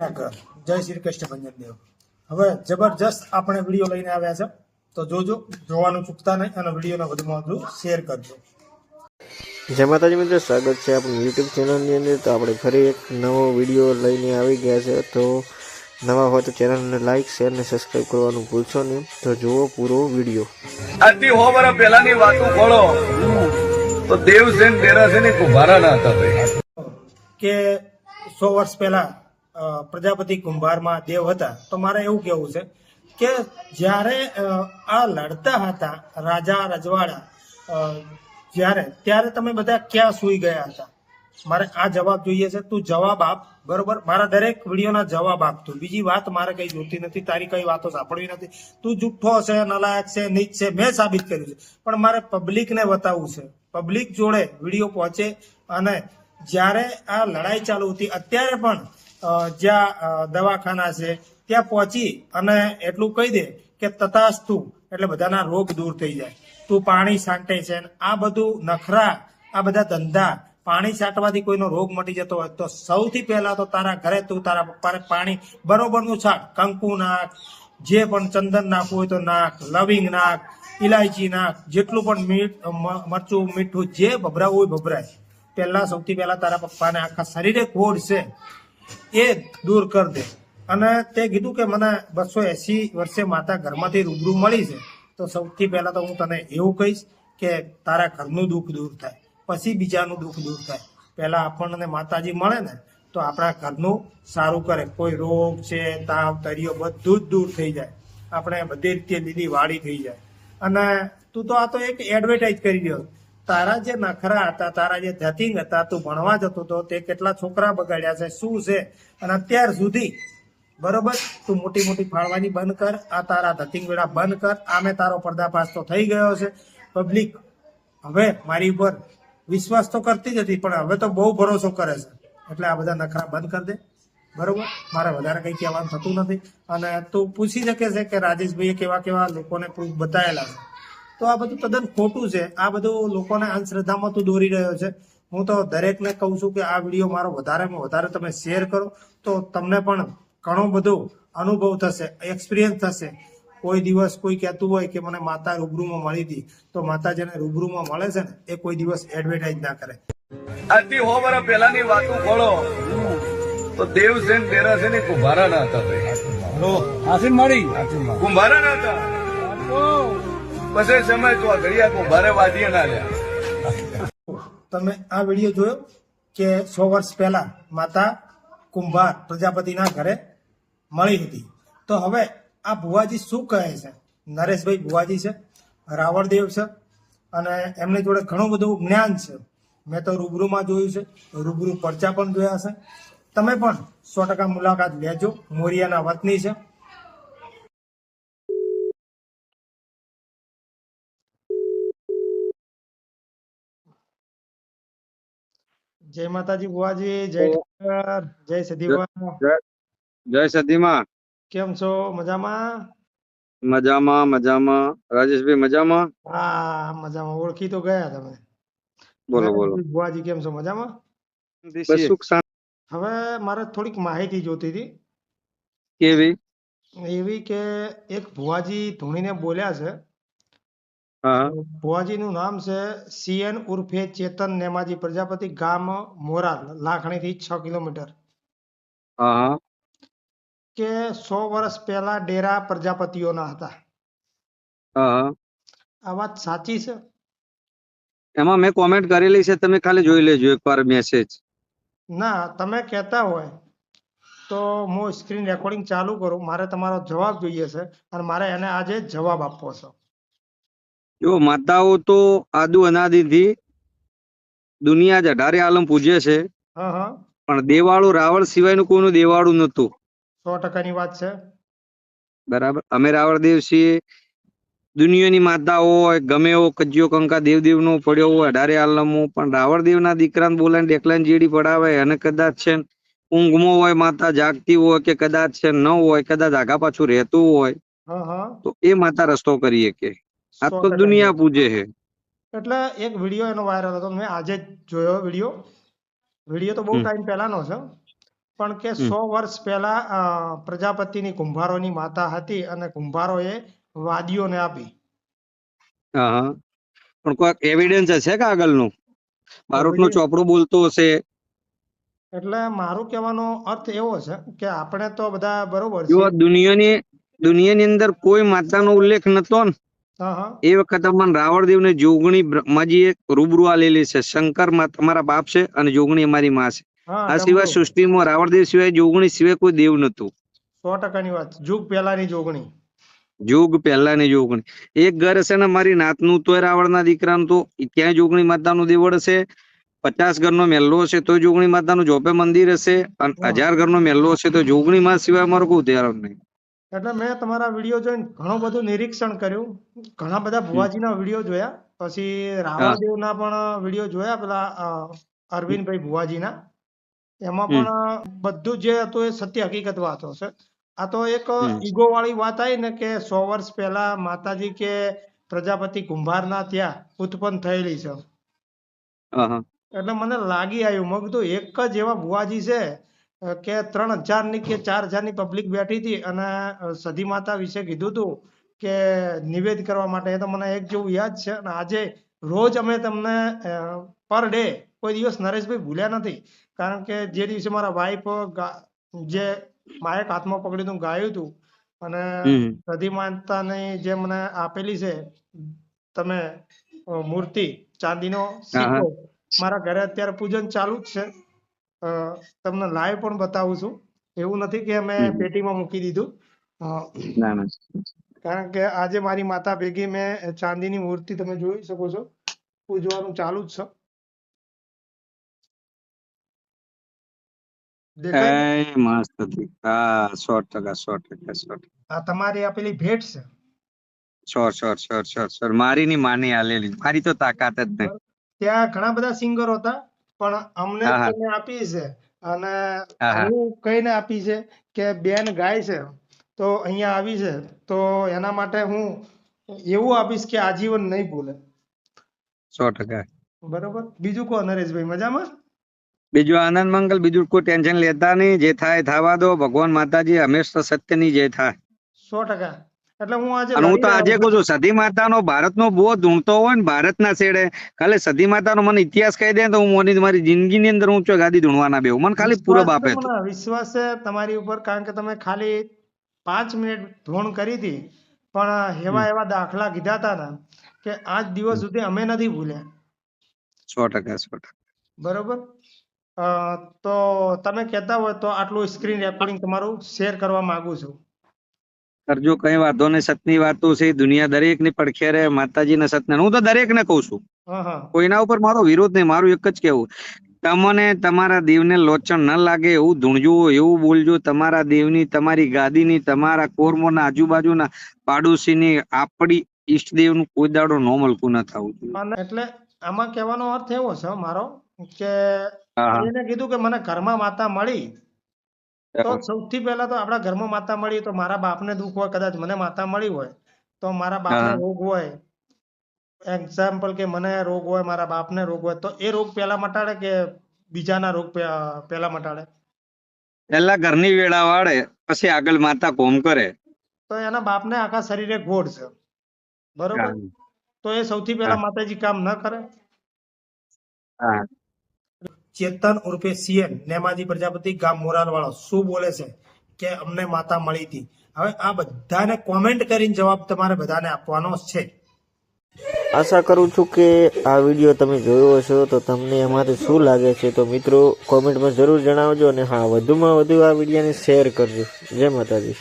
જય શ્રી કૃષ્ણ ભંજનદેવ હવે જબરજસ્ત આપણે વીડિયો લઈને આવ્યા છે. તો જોજો જોવાનું ચૂકતા નહીં અને વિડીયોને વધુમાં વધુ શેર કરજો. જય માતાજી મિત્રો સ્વાગત છે આપણી યુટ્યુબ ચેનલની અંદર. તો આપણે ફરી એક નવો વીડિયો લઈને આવી ગયા છે. તો નવા હોય તો ચેનલને લાઇક શેર ને સબસ્ક્રાઇબ કરવાનું ભૂલશો નહીં. તો જુઓ પૂરો વીડિયો આજથી હો વર્ષ પહેલાની વાતો ખોળો તો દેવસેન દેરાસેન કુંભારા ના હતા કે સો વર્ષ પહેલા પ્રજાપતિ કુંભારમાં દેવ હતા. તો મારે એવું કેવું છે કે જ્યારે આ લડતા હતા રાજા રજવાડા જ્યારે, ત્યારે તમે બધા ક્યાં સૂઈ ગયા હતા? મારે આ જવાબ જોઈએ છે. તું જવાબ આપ, બરોબર? મારા દરેક વિડીયોના જવાબ આપતો બીજી વાત મારે કઈ જોતી નથી, તારી કઈ વાતો સાંભળવી નથી. તું જુઠ્ઠો છે, નલાયક છે, નીચ છે, મેં સાબિત કર્યું છે. પણ મારે પબ્લિકને બતાવવું છે. પબ્લિક જોડે વીડિયો પહોંચે અને જ્યારે આ લડાઈ ચાલુ હતી, અત્યારે પણ જ્યાં દવાખાના છે, ત્યાં પહોંચી અને એટલું કહી દે કે તથાસ્તુ, એટલે બધાના રોગ દૂર થઈ જાય. તું પાણી છાંટે છે આ બધું નખરા, આ બધા ધંધા, પાણી છાંટવાથી કોઈનો રોગ મટી જતો હોય તો સૌથી પહેલા તો તારા ઘરે તું તારા પપ્પાને પાણી બરોબરનું છાંટ. કંકુ નાખ, જે પણ ચંદન નાખવું હોય તો નાખ, લવિંગ નાખ ઇલાયચી નાખ, જેટલું પણ મીઠ મરચું, મીઠું જે ભભરાવું હોય ભભરાય. પહેલા સૌથી પહેલા તારા પપ્પાને આખા શરીરે કોડ છે. એ દૂર કર દે. અને તે કીધું કે મને બસો એસી વર્ષે માતા ઘરમાંથી રૂબરૂ મળી છે. તો સૌથી પહેલા તો હું તને એવું કહીશ કે તારા ઘરનું દુઃખ દૂર થાય. પછી બીજાનું દુઃખ દૂર થાય. પહેલા આપણને માતાજી મળે ને, તો આપણા ઘરનું સારું કરે. કોઈ રોગ છે તાવ તરીઓ બધું જ દૂર થઈ જાય. આપણે બધી રીતે લીલી વાળી થઈ જાય. અને તું તો આ તો એક એડવર્ટાઇઝ કરી રહ્યો. તારા જે નખરા હતા, તારા જે ધતિંગ હતા, તું ભણવા જતો હતો તે કેટલા છોકરા બગાડ્યા છે, શું છે? અને અત્યાર સુધી, બરોબર? તું મોટી મોટી ફાળવાની બંધ કર, આ તારા ધતિંગ વેળા બંધ કર આમે તારો પર્દાફાશ તો થઈ ગયો છે. પબ્લિક, હવે મારી ઉપર વિશ્વાસ તો કરતી જ હતી, પણ હવે તો બહુ ભરોસો કરે છે. એટલે આ બધા નખરા બંધ કરી દે. બરોબર? મારે વધારે કઈ કહેવાનું થતું નથી. અને તું પૂછી શકે છે કે રાજેશભાઈએ કેવા કેવા લોકોને પ્રૂફ બતાવેલા છે. તો આ બધું તદ્દન ખોટું છે. આ બધું લોકોને અંધશ્રદ્ધામાં તું દોરી રહ્યો છે. હું તો દરેકને કહું છું કે આ વીડિયો મારો વધારેમાં વધારે તમે શેર કરો તો તમને પણ ઘણો બધો અનુભવ થશે એક્સપિરિયન્સ થશે. કોઈ દિવસ કોઈ કહેતું હોય કે મને માતા રૂબરૂમાં મળી હતી તો માતા જેને રૂબરૂમાં મળે છે ને એ કોઈ દિવસ એડવર્ટાઇઝ ના કરે. આજથી હો વર્ષ પહેલાની વાતો ખોળો તો દેવસેન દેરાસેન કુંભારા ના હતા ભાઈ. હાસિમ મળી કુંભારા ના હતા. પછી સમય તો ઘડિયા ઘડિયા કુંભારે વાદીએ ના લ્યા. તમે આ વીડિયો જોયો કે સો વર્ષ પહેલા માતા કુંભાર પ્રજાપતિના ઘરે મળી હતી. તો હવે આ ભુવાજી શું કહે છે? નરેશભાઈ ભુવાજી છે, રાવણદેવ છે, અને એમની જોડે ઘણું બધું જ્ઞાન છે. મેં તો રૂબરૂમાં જોયું છે, રૂબરૂ પરચા પણ જોયા છે. તમે પણ સો ટકા મુલાકાત લેજો. મોરિયાના વતની છે. જય માતાજી બુવાજી જય ઠાકર, જય સદીવા જય સદીમાં કેમ છો? મજામાં? મજામાં મજામાં. રાજેશભાઈ મજામાં? હા મજામાં. ઓળખી તો ગયા તમે. બોલો બોલો. બુવાજી કેમ છો? મજામાં? હવે મારે થોડીક માહિતી જોતી હતી. કેવી? એવી કે એક ભુવાજી ધૂણીને બોલ્યા છે. ભુવાજીનું નામ છે સીએન ઉર્ફે ચેતન નેમાજી પ્રજાપતિ ગામ મોરાલ લાખણીથી છ કિલોમીટર. કે સો વર્ષ પહેલા ડેરા પ્રજાપતિઓના હતા. આ વાત સાચી છે? એમાં મેં કોમેન્ટ કરેલી છે તમે ખાલી જોઈ લેજો એકવાર મેસેજ ના તમે કહેતા હોય તો હું સ્ક્રીન રેકોર્ડિંગ ચાલુ કરું મારે તમારો જવાબ જોઈએ છે અને મારે એને આજે જવાબ આપવો છે. જો માતાઓ તો આદુ અનાદિથી દુનિયા જ અઢારે આલમ પૂજે છે. પણ દેવાળું રાવણ સિવાયનું કોઈનું દેવાળું નતું સો ટકાની વાત છે. બરાબર. અમે રાવણદેવ છીએ. દુનિયાની માતા હોય ગમે એવો કજ્યો કંકા દેવદેવનો પડ્યો હોય અઢારે આલમો પણ રાવણદેવના દીકરાને બોલાને ડેકલાને જેડી પડાવે અને કદાચ છે ને ઊંઘમાં હોય માતા જાગતી હોય કે કદાચ છે ન હોય કદાચ આગા પાછું રહેતું હોય તો એ માતા રસ્તો કરી શકે. આ તો દુનિયા પૂજે છે એટલે એક વીડિયો એનો વાયરલ હતો મેં આજે જ જોયો વીડિયો વીડિયો તો બહુ. ટાઈમ પહેલાનો છે. પણ કે સો વર્ષ પહેલા પ્રજાપતિની કુંભારોની માતા હતી અને કુંભારોએ વાદીઓને આપી. હા પણ કોઈક એવિડન્સ હશે કે આગળનું? બારોટનો ચોપડો બોલતો હશે. એટલે મારું કહેવાનો અર્થ એવો છે કે આપણે તો બધા બરોબર જો છે દુનિયાની દુનિયાની અંદર કોઈ માતાનો ઉલ્લેખ નતો ને એ વખતે મને રાવણદેવ ને જોગણી બ્રહ્માજીએ રૂબરૂ આલેલી છે. શંકરમાં તમારા બાપ છે અને જોગણી અમારી માં છે. આ સિવાય. સૃષ્ટિમાં રાવણદેવ સિવાય જોગણી સિવાય કોઈ દેવ નતું સો ટકાની વાત. જુગ પહેલાની જોગણી. જોગ પહેલાની જોગણી. એક ઘર હશે ને મારી નાતનું તોય રાવળના દીકરાનું તો ત્યાં જોગણી માતાનું દેવળ હશે? પચાસ ઘરનો મેલ્લો હશે તો જોગણી માતાનું જોપે મંદિર હશે? અને હજાર હજાર ઘરનો મેલ્લો હશે તો જોગણી માં સિવાય અમારું કોઈ ઉદાહરણ નહીં. એટલે મેં તમારા વીડિયો જોઈને ઘણું બધું નિરીક્ષણ કર્યું. ઘણા બધા ભુવાજીના વીડિયો જોયા. પછી રાવળદેવના પણ વીડિયો જોયા પેલા અરવિંદભાઈ ભુવાજીના. એમાં પણ બધું જે હતું એ સત્ય હકીકત વાતો છે. આ તો એક. ઈગો વાળી વાત આવી ને કે સો વર્ષ પહેલા માતાજી કે પ્રજાપતિ કુંભારના ત્યાં ઉત્પન્ન થયેલી છે. એટલે મને લાગી આવ્યું મેં કીધું એક જ એવા ભુવાજી છે કે ત્રણ હજારની કે ચાર હજારની પબ્લિક બેઠી હતી અને સધી માતા વિશે કીધું હતું કે નિવેદ કરવા માટે. એ તો મને એક જેવું યાદ છે અને આજે રોજ અમે તમને પર ડે કોઈ દિવસ નરેશભાઈ ભૂલ્યા નથી. કારણ કે જે દિવસે મારા વાઈફ જે માયક હાથમાં પકડીને ગાયું હતું અને સધી માતાની જે મને આપેલી છે તમે મૂર્તિ ચાંદીનો મારા ઘરે અત્યારે પૂજન ચાલુ જ છે. તમને લાઈવ પણ બતાવું છું. એવું નથી કે અમે. પેટીમાં મૂકી દીધું. કારણ કે આજે મારી માતા ભેગી મેં ચાંદીની મૂર્તિ તમે જોઈ શકો છો. પૂજવાનું ચાલુ જ છે. મસ્ત હા સો ટકા સો ટકા સો ટકા. આ તમારી આપેલી ભેટ છે? Sure sure sure sure sure મારી ની માની આલેલી મારી તો તાકાત જ નહીં. ત્યાં ઘણા બધા સિંગર હતા. પણ અમને. તમે આપી છે અને હા, કહીને આપી છે કે બેન ગાય છે તો અહીંયા આવી છે તો એના માટે હું એવું આપીશ કે આજીવન નહીં ભૂલે. સો ટકા. બરોબર? બીજું કો નરેશભાઈ મજામાં? બીજું આનંદ મંગલ બીજું કોઈ ટેન્શન લેતા નહીં. જે થાય થવા દો. ભગવાન માતાજી હંમેશા સત્યની જે થાય. સો ટકા. એટલે હું આજે હું તો આજે કહું છું સતી માતાનો ભારતનો બહુ ધૂણતો હોય ને ભારતના છેડે ખાલી સતી માતાનો મને ઇતિહાસ કહી દે તો હું મોની મારી જિંદગીની અંદર હું ગાદી ધૂણવાના બેવું મને ખાલી પૂરો વિશ્વાસ છે તમારી ઉપર કારણ કે તમે ખાલી પાંચ મિનિટ ધોણ કરી હતી પણ એવા એવા દાખલા કીધા હતા ને કે આજ દિવસ સુધી અમે નથી ભૂલ્યા. સો ટકા સો ટકા. બરોબર? તો તમે કહેતા હોય તો આટલું સ્ક્રીન રેકોર્ડિંગ તમારું શેર કરવા માંગુ છું. કરજો કઈ વાંધો નહીં. સતની વાતો છે દુનિયા દરેકની પડખે રહે માતાજીના સતને. હું તો દરેક ને કઉ છું કોઈના ઉપર મારો વિરોધ નહીં મારું એક જ કેવું તમને તમારા દેવને લોચણ ન લાગે એવું ધૂણજો એવું બોલજો. તમારા દેવની તમારી ગાદીની તમારા કોરમોના આજુબાજુના પાડોશીની આપણી ઈષ્ટદેવનું કોઈ દાડો નો મલકું ન થવું જોઈએ. એટલે આમાં કહેવાનો અર્થ એવો છે મારો કે કીધું કે મને ઘરમાં માતા મળી તો સૌથી પહેલા તો આપણા ઘરમાં માતા મળી તો મારા બાપને દુઃખ હોય કદાચ મને માતા મળી હોય તો મારા બાપને રોગ હોય એક્ઝામ્પલ કે મને રોગ હોય મારા બાપને રોગ હોય તો એ રોગ પહેલા મટાડે કે બીજાના રોગ પહેલા મટાડે? પેલા ઘરની વેળા વાળે પછી આગળ માતા કોમ કરે. તો એના બાપને આખા શરીરે ગોળ છે. બરોબર? તો એ સૌથી પહેલા માતાજી કામ ન કરે? હા. ચેતન ઉર્ફે સીએન, નેમાજી પ્રજાપતિ ગામ મોરારવાળો, શું બોલે છે? કે અમને માતા મળી હતી. હવે આ બધાને કોમેન્ટ કરીને જવાબ તમારે બધાને આપવાનો છે. આશા કરું છું કે આ વીડિયો તમે જોયો હશો તો તમને એમાંથી શું લાગે છે તો મિત્રો કોમેન્ટમાં જરૂર જણાવજો અને હા, વધુમાં વધુ આ વિડીયોને શેર કરજો. જય માતાજી.